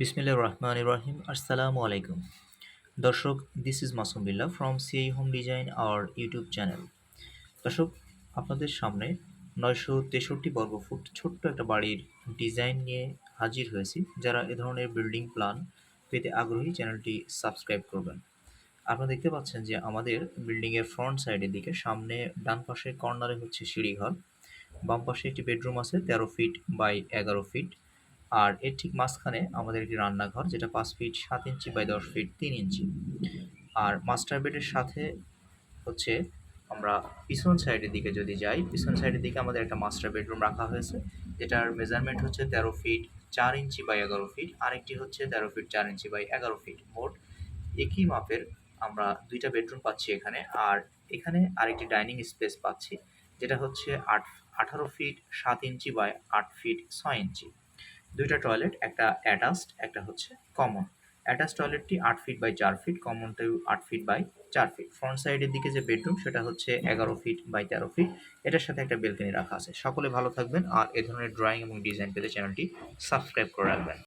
বিসমিল্লাহ রহমান রহিম। আসসালামু আলাইকুম। দর্শক this is Masum Billah from CI home design our YouTube channel দর্শক, আপনাদের সামনে নয়শো তেষট্টি বর্গফুট ছোট্ট একটা বাড়ির ডিজাইন নিয়ে হাজির হয়েছি, যারা এ ধরনের বিল্ডিং প্ল্যান পেতে আগ্রহী চ্যানেলটি সাবস্ক্রাইব করবেন। আপনারা দেখতে পাচ্ছেন যে আমাদের বিল্ডিংয়ের ফ্রন্ট সাইডের দিকে সামনে ডান পাশে কর্নারে হচ্ছে সিঁড়িঘর। বাম পাশে একটি বেডরুম আছে, তেরো ফিট বাই এগারো ফিট আর এর ঠিক মাঝখানে আমাদের একটি রান্নাঘর, যেটা পাঁচ ফিট সাত ইঞ্চি বাই দশ ফিট তিন ইঞ্চি। আর মাস্টার বেডের সাথে হচ্ছে আমরা পিছন সাইডের দিকে যদি যাই, পিছন সাইডের দিকে আমাদের একটা মাস্টার বেডরুম রাখা হয়েছে। যেটার মেজারমেন্ট হচ্ছে তেরো ফিট চার ইঞ্চি বাই এগারো ফিট আরেকটি হচ্ছে তেরো ফিট চার ইঞ্চি বাই এগারো ফিট মোট একই মাপের আমরা দুইটা বেডরুম পাচ্ছি এখানে, আর এখানে আরেকটি ডাইনিং স্পেস পাচ্ছি, যেটা হচ্ছে আট, আঠারো ফিট সাত ইঞ্চি বাই আট ফিট ছয় ইঞ্চি। দুইটা টয়লেট একটা অ্যাটাচড একটা হচ্ছে কমন অ্যাটাচ টয়লেটটি আট ফিট বাই চার ফিট কমনটাও আট ফিট বাই চার ফিট ফ্রন্ট সাইডের দিকে যে বেডরুম সেটা হচ্ছে এগারো ফিট বাই তেরো ফিট এটার সাথে একটা বেলকনি রাখা আছে। সকলে ভালো থাকবেন আর এ ধরনের ড্রয়িং এবং ডিজাইন পেতে চ্যানেলটি সাবস্ক্রাইব করে রাখবেন।